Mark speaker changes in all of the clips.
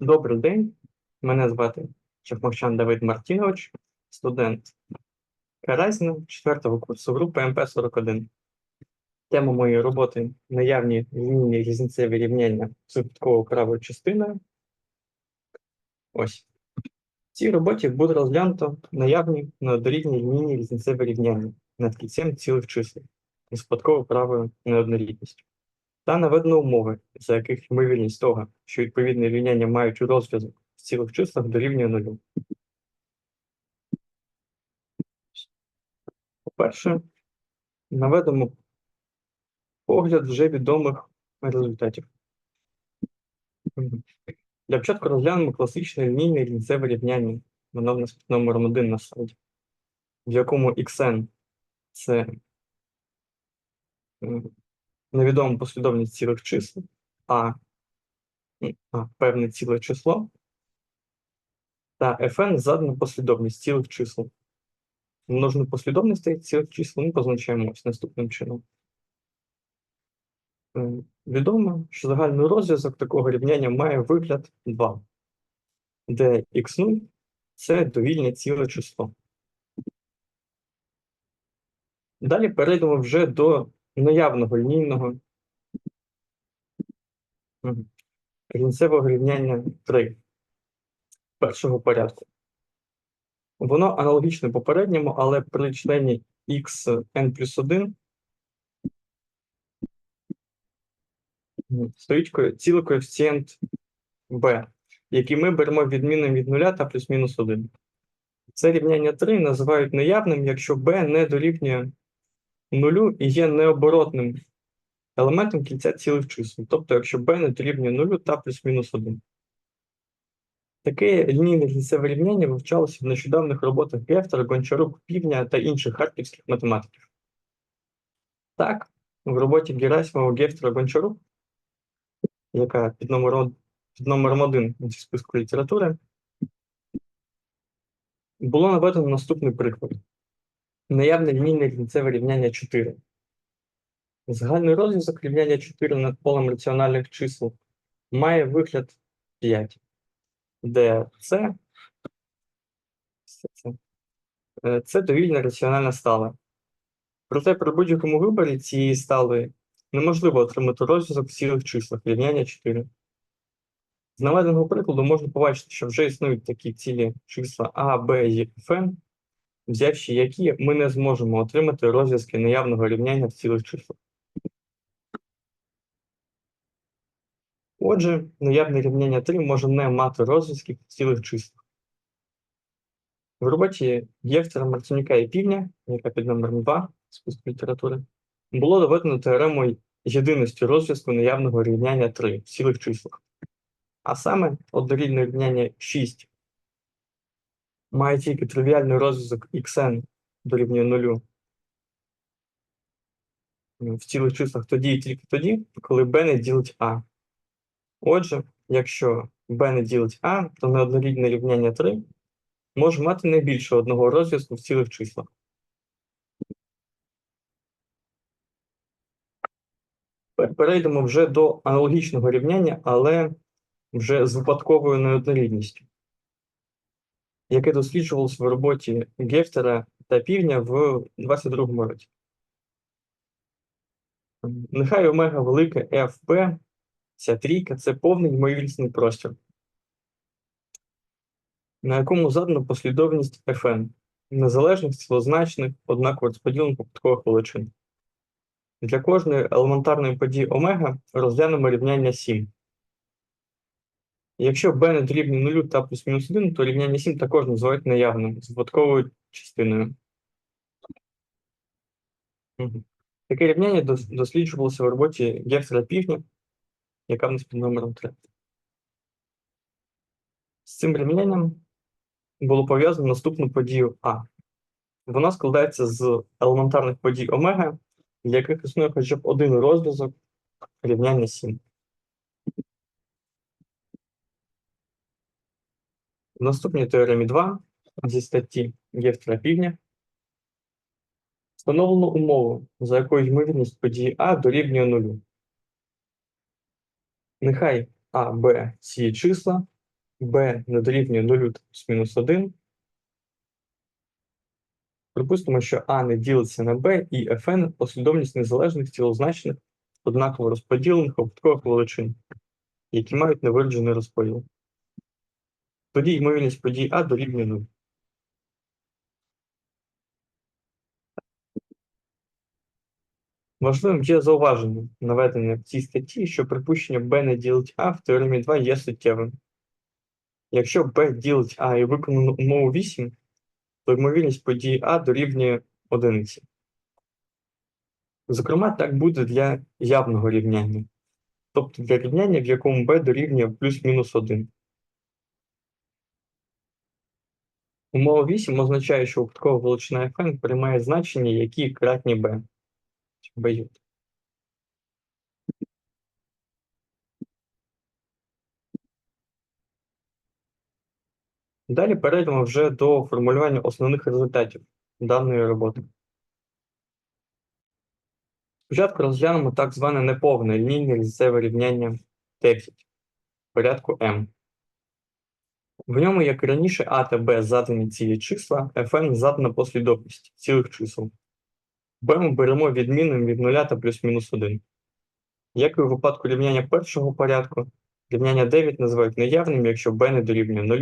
Speaker 1: Добрий день. Мене звати Чахмовчан Давид Мартінович, студент Каразіна 4 курсу групи МП-41. Тема моєї роботи наявні лінійні різницеві рівняння випадковою правою частиною. Ось. В цій роботі буде розглянуто наявні неоднорідні лінійні різницеві рівняння над кільцем цілих чисел з випадковою правою неоднорідністю. Та наведено умови, за яких ймовірність того, що відповідне рівняння мають розв'язок в цілих числах дорівнює нулю. По-перше, наведемо погляд вже відомих результатів. Для початку розглянемо класичне лінійне рівнцеве рівняння. Воно в нас під номером 1 на слайді, в якому xn це м, невідома послідовність цілих чисел, а, а певне ціле число, та fn задана послідовність цілих чисел. Множну послідовностей цілих чисел ми позначаємо ось наступним чином. Е, Відомо, що загальний розв'язок такого рівняння має вигляд 2, де x0 це довільне ціле число. Далі перейдемо вже до наявного лінійного кінцевого рівняння 3 першого порядку. Воно аналогічне попередньому, але при члені xn плюс 1 стоїть цілий коефіцієнт b, який ми беремо відмінним від 0 та плюс-мінус 1. Це рівняння 3 називають неявним, якщо b не дорівнює нулю і є необоротним елементом кільця цілих чисел, тобто якщо b не нулю та плюс-мінус 1. Таке лінійне кінцеве рівняння вивчалося в нещодавних роботах Гефтера, Гончарук, Півня та інших харківських математиків. Так, в роботі Герасимова Гефтера Гончарук, яка під номером, під номером 1 у списку літератури, було наведено наступний приклад. Наявне лінійне кінцеве рівняння 4. Загальний розв'язок рівняння 4 над полем раціональних чисел має вигляд 5, де це, це, це, е, довільна раціональна стала. Проте при будь-якому виборі цієї стали неможливо отримати розв'язок в цілих числах рівняння 4. З наведеного прикладу можна побачити, що вже існують такі цілі числа А, Б і Ф, взявши які ми не зможемо отримати розв'язки наявного рівняння в цілих числах. Отже, наявне рівняння 3 може не мати розв'язків в цілих числах. В роботі Євтера, Марцинюка і Півня, яка під номером 2 списку літератури, було доведено теоремою єдиності розв'язку наявного рівняння 3 в цілих числах. А саме однорідне рівняння 6 має тільки тривіальний розв'язок xn дорівнює 0 в цілих числах тоді і тільки тоді, коли b не ділить a. Отже, якщо b не ділить a, то неоднорідне рівняння 3 може мати не більше одного розв'язку в цілих числах. Перейдемо вже до аналогічного рівняння, але вже з випадковою неоднорідністю, яке досліджувалося в роботі Гефтера та Півня в 22 році. Нехай омега велике FP, ця трійка це повний ймовірний простір, на якому задано послідовність Fn, незалежних цілозначних, однаково розподілених випадкових величин. Для кожної елементарної події омега розглянемо рівняння 7. Якщо b не дорівнює 0 та плюс-мінус 1, то рівняння 7 також називають наявним з випадковою частиною. Таке рівняння досліджувалося в роботі Гефтера Півня, яка в нас під номером 3. З цим рівнянням було пов'язано наступну подію А. Вона складається з елементарних подій омега, для яких існує хоча б один розв'язок рівняння 7. В наступній теоремі 2 зі статті Гефтера Півня встановлено умову, за якою ймовірність події А дорівнює нулю. Нехай А, Б ці числа b не дорівнює 0 плюс мінус 1. Припустимо, що А не ділиться на b і Fn послідовність незалежних цілозначних однаково розподілених обуткових величин, які мають невиражений розподіл. Тоді ймовірність подій А дорівнює 0. Важливим є зауваження, наведене в цій статті, що припущення b не ділить А в теоремі 2 є суттєвим. Якщо b ділить А і виконано умову 8, то ймовірність події А дорівнює одиниці. Зокрема, так буде для явного рівняння, тобто для рівняння, в якому b дорівнює плюс-мінус 1. Умова 8 означає, що убуткова величина fn приймає значення, які кратні b. b. Далі перейдемо вже до формулювання основних результатів даної роботи. Спочатку розглянемо так зване неповне лінійне різцеве рівняння 10 порядку m. В ньому, як і раніше, А та Б задані цілі числа, Fn задана послідовність цілих чисел. B ми беремо відмінним від 0 та плюс-мінус 1. Як і у випадку рівняння першого порядку, рівняння 9 називають неявним, якщо b не дорівнює 0,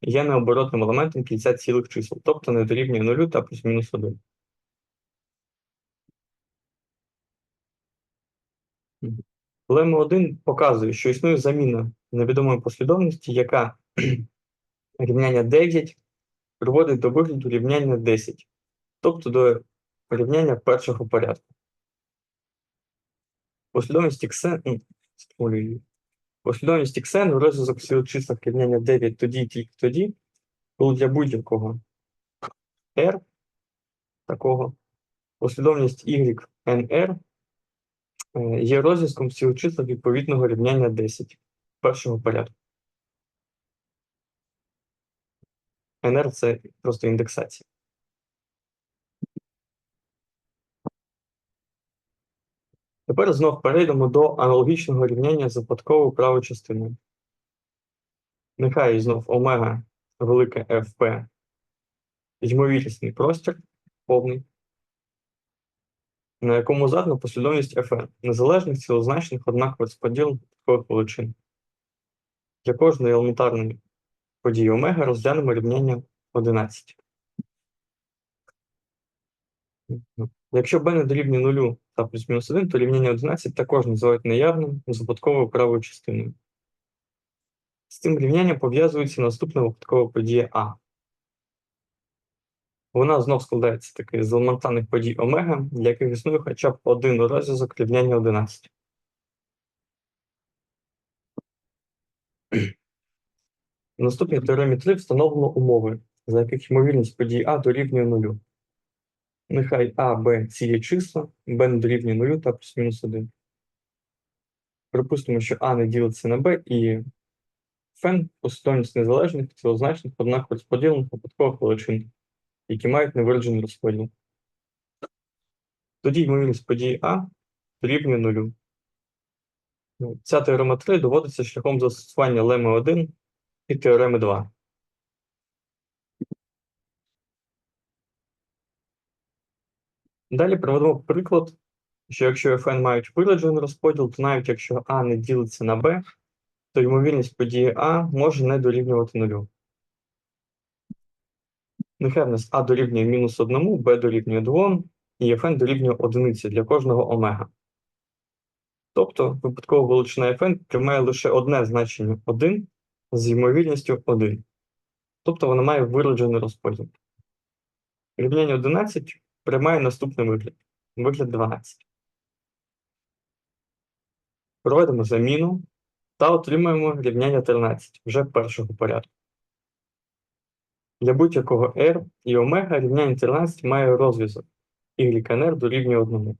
Speaker 1: і є необоротним елементом кільця цілих чисел, тобто не дорівнює 0 та плюс-мінус 1. Лема 1 показує, що існує заміна невідомої послідовності, яка рівняння 9 приводить до вигляду рівняння 10, тобто до рівняння першого порядку. Послідовність xn, послідовність xn розв'язок числах рівняння 9 тоді і тільки тоді, коли для будь-якого r такого послідовність y nr е, є розв'язком чисел відповідного рівняння 10 першого порядку. Nr це просто індексація. Тепер знов перейдемо до аналогічного рівняння з випадковою правою частиною. Нехай знов омега велике FP ймовірісний простір повний, на якому задана послідовність FN незалежних цілозначних однаково розподіл таких величин. Для кожної елементарної події омега розглянемо рівняння 11. Якщо b не дорівнює 0 та плюс-мінус 1, то рівняння 11 також називають неявним з випадковою правою частиною. З цим рівнянням пов'язується наступна випадкова подія А. Вона знов складається таки з елементарних подій омега, для яких існує хоча б один розв'язок рівняння 11. В наступній теоремі 3 встановлено умови, за яких ймовірність подій А дорівнює 0. Нехай А, Б ці є числа, Б не дорівнює 0 та плюс-мінус 1. Припустимо, що А не ділиться на Б і фен послідовність незалежних, цілозначних, однаково розподілених випадкових величин, які мають невиражений розподіл. Тоді ймовірність події А дорівнює 0. Ну, Ця теорема 3 доводиться шляхом застосування леми 1 і теореми 2. Далі приведемо приклад, що якщо Fn мають виражений розподіл, то навіть якщо А не ділиться на Б, то ймовірність події А може не дорівнювати нулю. Нехай в нас А дорівнює мінус 1, Б дорівнює 2, і Fn дорівнює 1 для кожного омега. Тобто випадкова величина Fn приймає лише одне значення 1 з ймовірністю 1. Тобто вона має вироджений розподіл. Рівняння 11 приймає наступний вигляд. Вигляд 12. Проведемо заміну та отримаємо рівняння 13 вже першого порядку. Для будь-якого R і омега рівняння 13 має розв'язок YNR дорівнює 1.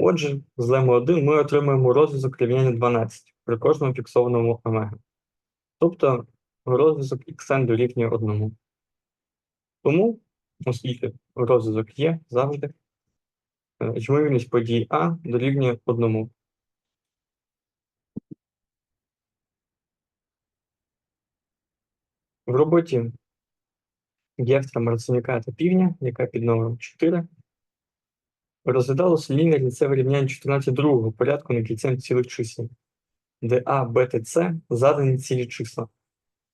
Speaker 1: Отже, з леми 1 ми отримаємо розв'язок рівняння 12 при кожному фіксованому омега. Тобто розв'язок xn дорівнює 1. Тому оскільки розв'язок є завжди, е, ймовірність події А дорівнює одному. В роботі Гефтра, Марцинюка та Півня, яка під номером 4, розглядалося лінійне кільцеве рівняння 14 другого порядку на кільцем цілих чисел, де А, Б та С задані цілі числа,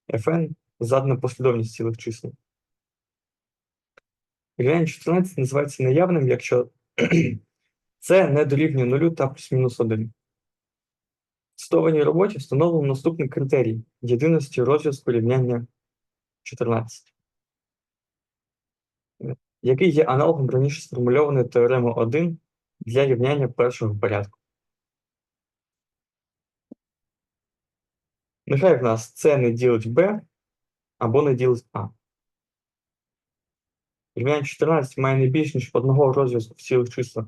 Speaker 1: Fn задана послідовність цілих чисел. Рівняння 14 називається наявним, якщо це не дорівнює нулю та плюс-мінус 1. В цитованій роботі встановлено наступний критерій єдиності розв'язку рівняння 14, який є аналогом раніше сформульованої теореми 1 для рівняння першого порядку. Нехай в нас С не ділить Б або не ділить А. Рівняння 14 має не більш ніж одного розв'язку в цілих числах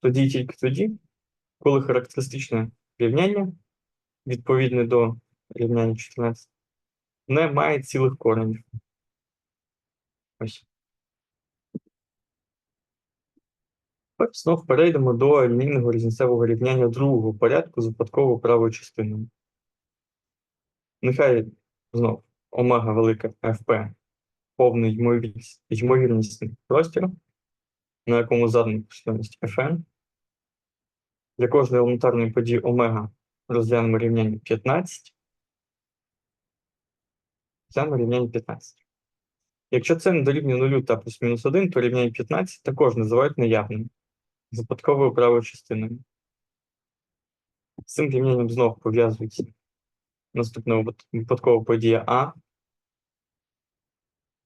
Speaker 1: тоді і тільки тоді, коли характеристичне рівняння, відповідне до рівняння 14, не має цілих коренів. Ось. Тепер знов перейдемо до лінійного різницевого рівняння другого порядку з випадково правою частиною. Нехай знов омега велика FP повний ймовірність, ймовірнісний простір, на якому задана послідовність Fn. Для кожної елементарної події омега розглянемо рівняння 15. Розглянемо рівняння 15. Якщо це не дорівнює 0 та плюс-мінус 1, то рівняння 15 також називають неявним з випадковою правою частиною. З цим рівнянням знову пов'язується наступна випадкова подія А,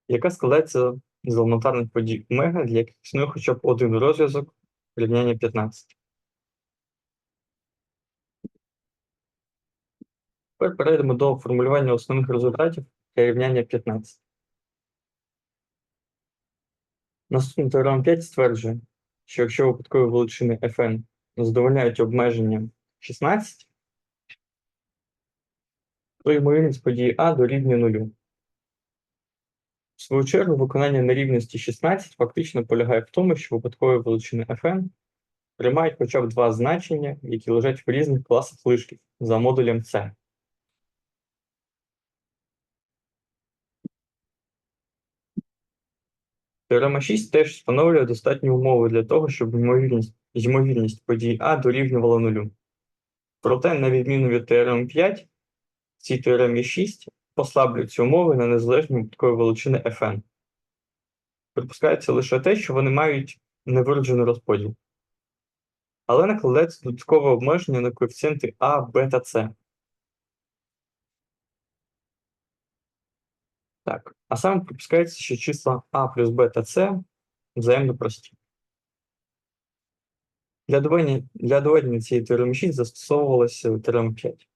Speaker 1: яка складається з елементарних подій омега, для яких існує хоча б один розв'язок рівняння 15. Тепер перейдемо до формулювання основних результатів для рівняння 15. Наступний теорема 5 стверджує, що якщо випадкові величини Fn задовольняють обмеження 16, то ймовірність події А дорівнює нулю. В свою чергу, виконання нерівності 16 фактично полягає в тому, що випадкові величини Fn приймають хоча б два значення, які лежать в різних класах лишків за модулем C. Теорема 6 теж встановлює достатні умови для того, щоб ймовірність, ймовірність подій А дорівнювала нулю. Проте, на відміну від теореми 5, в цій теоремі 6 послаблюються умови на незалежні випадкові величини Fn. Припускається лише те, що вони мають невироджений розподіл. Але накладається додаткове обмеження на коефіцієнти А, Б та С. Так, а саме припускається, що числа А плюс Б та С взаємно прості. Для доведення, для доведення цієї теореми 6 застосовувалася теорема 5.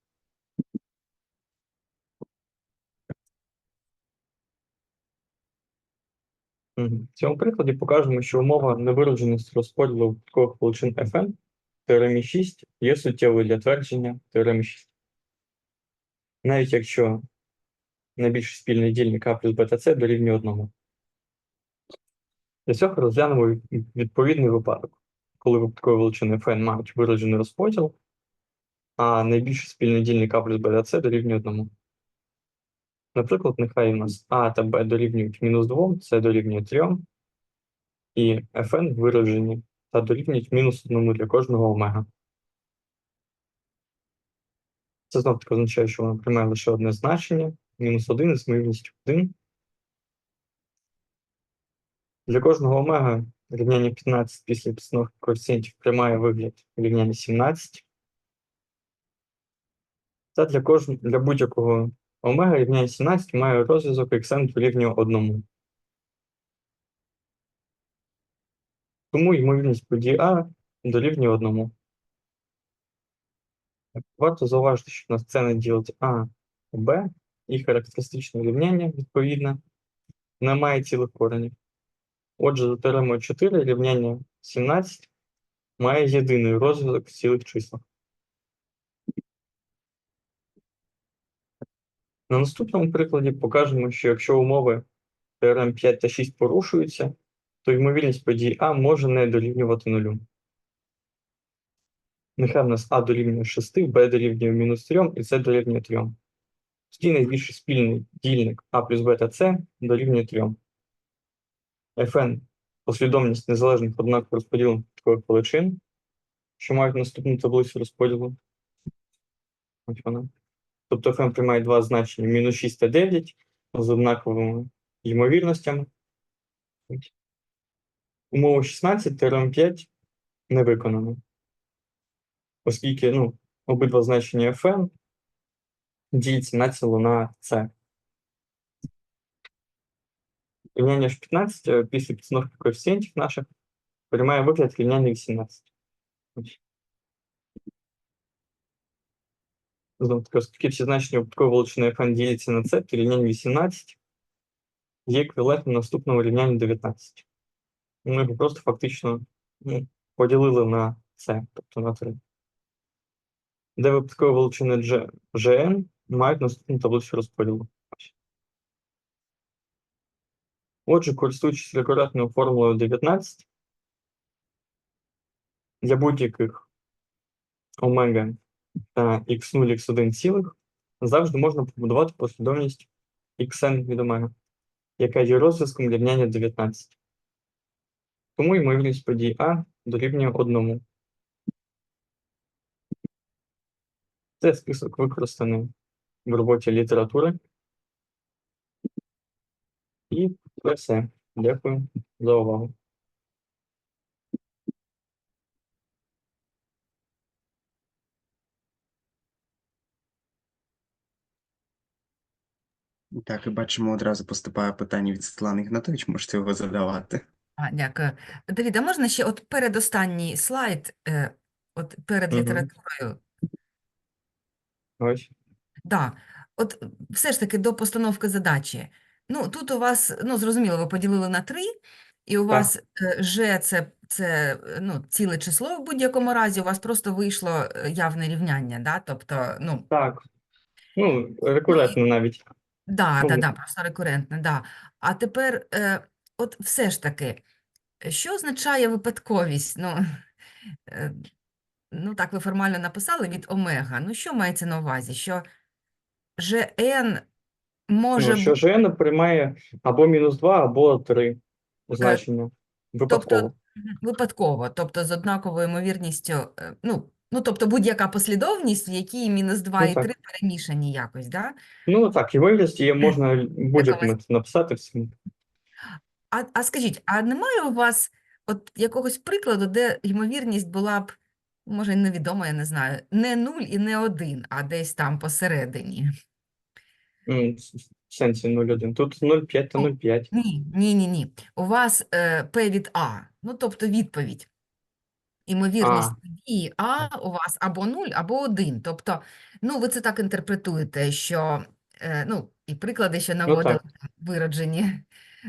Speaker 1: В цьому прикладі покажемо, що умова невиродженості розподілу випадкових величин Fn в теоремі 6 є суттєвою для твердження теореми 6. Навіть якщо найбільший спільний дільник А плюс Б та С дорівнює одному. Для цього розглянемо відповідний випадок, коли випадкові величини Fn мають вироджений розподіл, а найбільший спільний дільник А плюс Б та С дорівнює одному. Наприклад, нехай у нас А та Б дорівнюють мінус 2, С дорівнює 3, і Fn виражені та дорівнюють мінус 1 для кожного омега. Це знов таки означає, що воно приймає лише одне значення, мінус 1 з ймовірністю 1. Для кожного омега рівняння 15 після підстановки коефіцієнтів приймає вигляд рівняння 17. Та для, кожного, для будь-якого омега рівняння 17 має розв'язок xn дорівнює 1. Тому ймовірність події А дорівнює 1. Варто зауважити, що у нас це не ділить А, Б, і характеристичне рівняння, відповідно, не має цілих коренів. Отже, за теоремою 4 рівняння 17 має єдиний розв'язок в цілих числах. На наступному прикладі покажемо, що якщо умови теорем 5 та 6 порушуються, то ймовірність подій А може не дорівнювати нулю. Нехай в нас А дорівнює 6, Б дорівнює мінус 3 і С дорівнює 3. Тоді найбільший спільний дільник А плюс бета С дорівнює 3. Fn послідовність незалежних однаково розподілених таких величин, що мають наступну таблицю розподілу. Ось вона. Тобто Fn приймає два значення мінус 6 та 9 з однаковими ймовірностями. Умова 16 теорем 5 не виконано. Оскільки ну, обидва значення Fn діляться націло на С. Рівняння ж 15 е, після підстановки коефіцієнтів наших приймає вигляд рівняння 18. Ось. Знову таки, оскільки всі значення випадкової величини Fn діляться на С, то рівняння 18 є еквівалентним наступному рівнянню 19. Ми його просто фактично ну, поділили на С, тобто на 3. Де випадкові величини G, Gn мають наступну таблицю розподілу. Отже, користуючись рекурентною формулою 19, для будь-яких омега та x0, x1 цілих завжди можна побудувати послідовність xn від омега, яка є розв'язком рівняння 19. Тому ймовірність подій А дорівнює 1. Це список використаний в роботі літератури. І це все. Дякую за увагу.
Speaker 2: Так, і бачимо, одразу поступає питання від Світлани Ігнатович, можете його задавати.
Speaker 3: А, дякую. Давід, а можна ще от передостанній слайд, е, от перед
Speaker 1: Мгм.
Speaker 3: літературою?
Speaker 1: Ось.
Speaker 3: Да. От все ж таки до постановки задачі. Ну, тут у вас, ну, зрозуміло, ви поділили на три, і у
Speaker 1: Так.
Speaker 3: вас е, Ж це, це е, ну, ціле число в будь-якому разі, у вас просто вийшло е, явне рівняння, да? Тобто, ну,
Speaker 1: Так. Ну, рекурентно навіть.
Speaker 3: Да,
Speaker 1: Ну,
Speaker 3: да, да, просто рекурентне, да. А тепер, е, от все ж таки, що означає випадковість? Ну, е, ну так ви формально написали від омега. Ну, що мається на увазі? Що ЖН може
Speaker 1: Ну, що
Speaker 3: бути,
Speaker 1: Gn приймає або мінус 2, або 3 значення. Випадково.
Speaker 3: Мгм, випадково, тобто з однаковою ймовірністю, е, ну, ну, тобто будь-яка послідовність, в якій мінус 2
Speaker 1: Ну,
Speaker 3: і
Speaker 1: так.
Speaker 3: 3 перемішані якось, да?
Speaker 1: Ну так, ймовірність є, можна будь-який
Speaker 3: Якомусь-
Speaker 1: метод написати всім.
Speaker 3: А, а скажіть, а немає у вас от якогось прикладу, де ймовірність була б, може, й невідома, я не знаю, не 0 і не 1, а десь там посередині?
Speaker 1: М, В сенсі 0,1. Тут 0,5 та
Speaker 3: Ну,
Speaker 1: 0,5.
Speaker 3: Ні, ні, ні, ні. У вас е, P від А, ну тобто відповідь. Ймовірність
Speaker 1: А.
Speaker 3: події А у вас або 0, або 1. Тобто, ну, ви це так інтерпретуєте, що, е, ну, і приклади, що наводили там вироджені.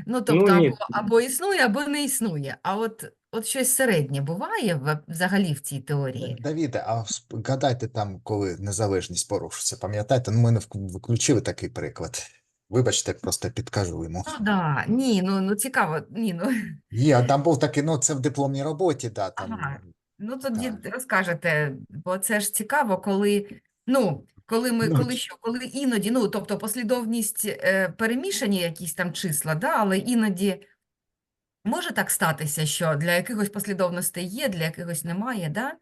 Speaker 3: Ну, тобто,
Speaker 1: ні.
Speaker 3: або, або існує, або не існує. А от, от щось середнє буває в- взагалі в цій теорії?
Speaker 4: Давіде, а гадайте там, коли незалежність порушиться, пам'ятаєте, ну ми не вк- включили такий приклад. Вибачте, просто підкажу йому.
Speaker 3: Ну, да. Ні, ну, ну цікаво, ні, ну,
Speaker 4: Є, а там був такий, ну це в дипломній роботі, да, там.
Speaker 3: Ага. Ну, тоді
Speaker 4: Так.
Speaker 3: розкажете, бо це ж цікаво, коли, ну, коли ми, коли що, коли іноді, ну, тобто послідовність е, перемішані якісь там числа, да, але іноді може так статися, що для якихось послідовностей є, для якихось немає, да?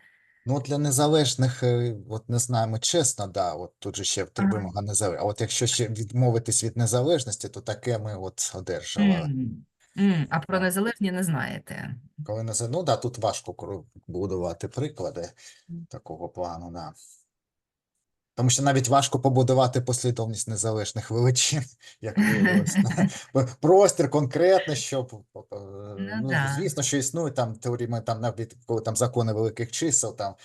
Speaker 4: Ну, от для незалежних, е, от не знаємо чесно, да, от тут же ще в
Speaker 3: Ага.
Speaker 4: незалежності. А от якщо ще відмовитись від незалежності, то таке ми от одержали.
Speaker 3: М, м, А про незалежні не знаєте.
Speaker 4: Коли не за- ну да, тут важко будувати приклади такого плану, да. Тому що навіть важко побудувати послідовність незалежних величин, як виявилось. Простір конкретно, щоб е, ну, звісно, що існують там теореми, там навіть коли там закони великих чисел, там,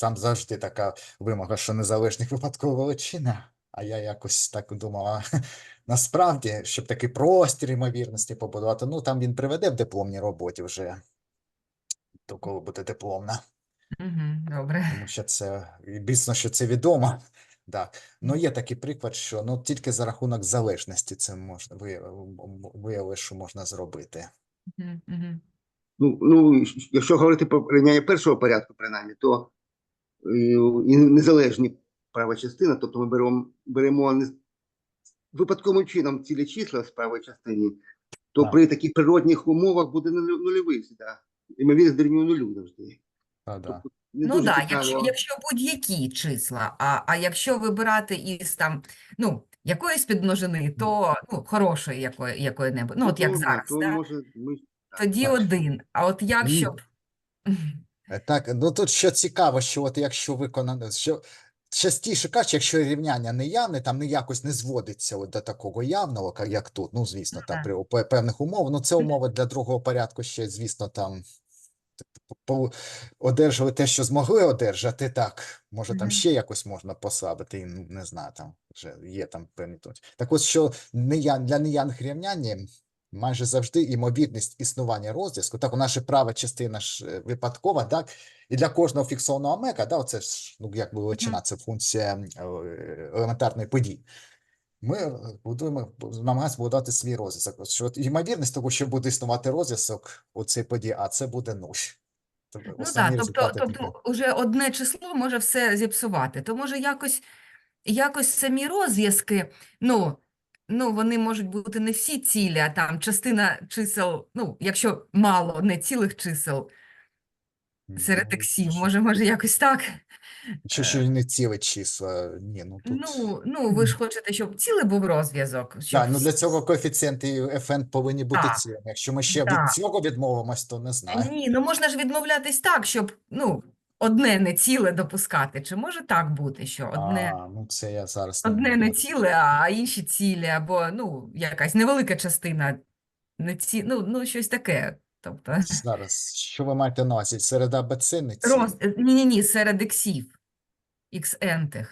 Speaker 4: там завжди така вимога, що незалежних випадкова величина. А я якось так думала, насправді, щоб такий простір ймовірності побудувати, ну там він приведе в дипломній роботі вже, до коли буде дипломна.
Speaker 3: Мгм, добре.
Speaker 4: Тому що це і бісно, що це відомо. Да. Ну, є такий приклад, що ну, тільки за рахунок залежності це можна виявили, що можна зробити.
Speaker 3: Мгм, мгм.
Speaker 5: Ну, ну, якщо говорити про рівняння першого порядку, принаймні, то е, і незалежні права частина, тобто ми беремо, беремо не випадковим чином цілі числа в правій частині, то
Speaker 4: Так.
Speaker 5: при таких природних умовах буде нуль- нульовий завжди. Ймовірність дорівнює нулю завжди.
Speaker 4: Да.
Speaker 5: Не
Speaker 3: Ну
Speaker 5: дуже
Speaker 3: так,
Speaker 5: цікаво.
Speaker 3: якщо, якщо будь-які числа, а, а якщо вибирати із там, ну, якоїсь підмножини, то ну, хорошої якої, якої-небудь, ну от як
Speaker 5: то,
Speaker 3: зараз,
Speaker 5: то
Speaker 3: да?
Speaker 5: може, ми
Speaker 3: тоді
Speaker 4: так.
Speaker 3: один. А от як
Speaker 4: Ні.
Speaker 3: щоб.
Speaker 4: Е, Так, ну тут що цікаво, що от якщо виконано, що частіше кажуть, якщо рівняння не явне, там не якось не зводиться от до такого явного, ка- як тут, ну звісно, там при пе- певних умов, ну це умови для другого порядку ще, звісно, там одержали те, що змогли одержати, так, може там ще якось можна послабити, і, не знаю, там вже є там певні точки. Так от, що для неявних рівнянь майже завжди ймовірність існування розв'язку, так, у наша права частина ж е, випадкова, так, і для кожного фіксованого омега, да, оце ж, ну, як величина, це функція е, елементарної події. Ми е, будуємо, намагаємося будувати свій розв'язок. Що ймовірність того, що буде існувати розв'язок у цій події, а це буде нуль. Тобто
Speaker 3: Ну так, тобто, тобто уже одне число може все зіпсувати. То може якось, якось самі розв'язки, ну, ну, вони можуть бути не всі цілі, а там частина чисел, ну, якщо мало не цілих чисел серед
Speaker 4: ексів,
Speaker 3: може, може якось так.
Speaker 4: Що, що і не ціле числа, ні, ну тут.
Speaker 3: Ну, ну, ви ж хочете, щоб цілий був розв'язок, щоб
Speaker 4: Так, ну для цього коефіцієнти FN повинні бути
Speaker 3: Так,
Speaker 4: цілими. Якщо ми ще
Speaker 3: так.
Speaker 4: від цього відмовимось, то не знаю.
Speaker 3: Ні, ну можна ж відмовлятись так, щоб, ну, одне не ціле допускати. Чи може так бути, що одне...
Speaker 4: А, ну це я зараз
Speaker 3: Одне не
Speaker 4: можу.
Speaker 3: ціле, а інші цілі, або ну, якась невелика частина не ці... ну, ну, щось таке. Тобто,
Speaker 4: Зараз, що ви маєте на увазі? Серед АБЦ не ці?
Speaker 3: роз... ні-ні-ні, серед іксів, ікс-ентих.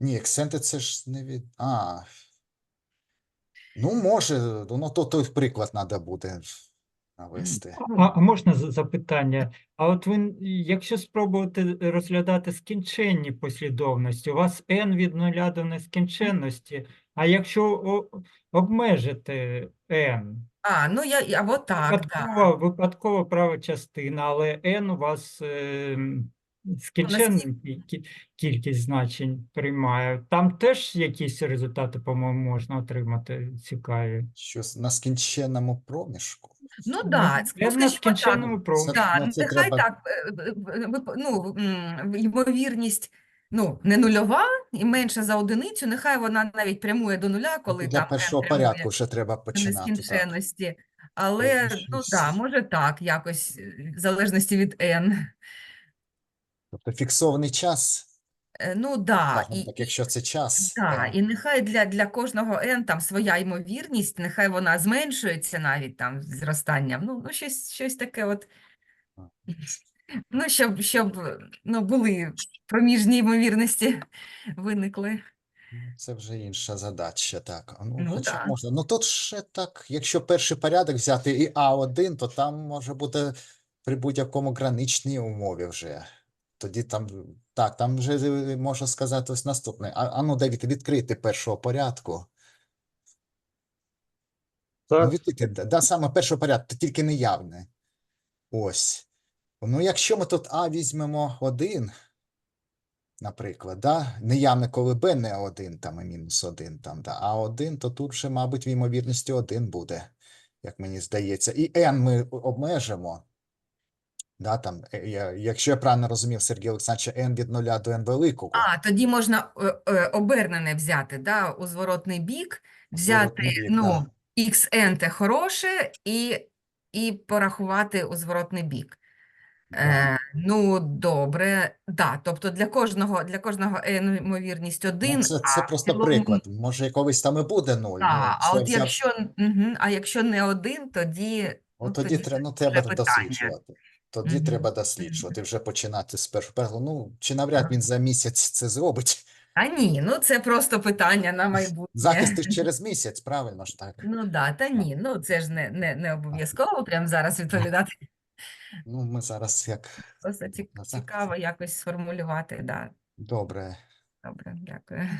Speaker 4: Ні, акценти це ж не від. А. Ну, може, ну то той приклад треба буде навести.
Speaker 6: А, а можна за- запитання? А от ви, якщо спробувати розглядати скінченні послідовності, у вас n від нуля до нескінченності, а якщо о- обмежити n,
Speaker 3: А, ну я, або так, да.
Speaker 6: випадкова, випадкова права частина, але n у вас е, скінченну кі- кі- кількість значень приймає, там теж якісь результати, по-моєму, можна отримати цікаві.
Speaker 4: Щось на скінченному проміжку.
Speaker 3: Ну
Speaker 6: Ну,
Speaker 3: да,
Speaker 6: n на
Speaker 3: так.
Speaker 6: скінченному проміжку.
Speaker 3: Да,
Speaker 4: Ну, це
Speaker 3: нехай
Speaker 4: треба-
Speaker 3: так, е, е, е, ну, м, ймовірність, ну, не нульова і менша за одиницю, нехай вона навіть прямує до нуля, коли
Speaker 4: Для
Speaker 3: там n
Speaker 4: першого
Speaker 3: прямує
Speaker 4: порядку вже треба
Speaker 3: до
Speaker 4: починати. Так.
Speaker 3: нескінченності. Але, ну
Speaker 4: щось-
Speaker 3: да, може так, якось, е, в залежності від n.
Speaker 4: Тобто фіксований час,
Speaker 3: Е, Ну да,
Speaker 4: скажімо
Speaker 3: і,
Speaker 4: так, якщо це час,
Speaker 3: да, і нехай для, для кожного n там своя ймовірність, нехай вона зменшується навіть там зростанням. Ну, ну щось, щось таке от. Ну, щоб, щоб ну, були проміжні ймовірності виникли.
Speaker 4: Ну, Це вже інша задача, так. Ну,
Speaker 3: Ну,
Speaker 4: хоча
Speaker 3: да.
Speaker 4: можна. Ну тут ще так, якщо перший порядок взяти і А1, то там може бути при будь-якому граничній умові вже. Тоді там, так, там вже е, можна сказати ось наступне. А, а ну, Давід, відкрити першого порядку. Ну, відкрити, да, да, саме першого порядку, тільки неявне. Ось. Ну, якщо ми тут А візьмемо 1, наприклад, да? неявне, коли Б не 1, там і мінус 1, там, да, а 1, то тут вже, мабуть, в ймовірності 1 буде, як мені здається. І n ми обмежимо. Да, там, е, я- якщо я правильно розумів, Сергій Олександрович, n від 0 до n великого.
Speaker 3: А, тоді можна е, е, обернене взяти, да, у зворотний бік,
Speaker 4: Зворотний
Speaker 3: взяти,
Speaker 4: бік,
Speaker 3: ну, xn те хороше і, і порахувати у зворотний бік.
Speaker 4: Да.
Speaker 3: Е, ну, добре, да, тобто для кожного, для кожного n ймовірність
Speaker 4: Ну,
Speaker 3: один,
Speaker 4: це,
Speaker 3: а
Speaker 4: просто
Speaker 3: цілому-
Speaker 4: приклад. Може, колись там і буде 0.
Speaker 3: Да, а от
Speaker 4: взяв-
Speaker 3: якщо, мгм, а якщо не один, тоді, ну,
Speaker 4: тоді,
Speaker 3: тоді
Speaker 4: ну, треба досліджувати. Тоді
Speaker 3: Мгм.
Speaker 4: треба досліджувати, вже починати з першого. Ну, чи навряд він за місяць це зробить.
Speaker 3: А ні, ну це просто питання на майбутнє.
Speaker 4: Захист ж через місяць, правильно ж так?
Speaker 3: Ну да, та ні, ну це ж не, не, не обов'язково прямо зараз відповідати.
Speaker 4: Ну, ми зараз як
Speaker 3: Просто
Speaker 4: Ну,
Speaker 3: цікаво якось сформулювати. Да.
Speaker 4: добре.
Speaker 3: Добре, дякую.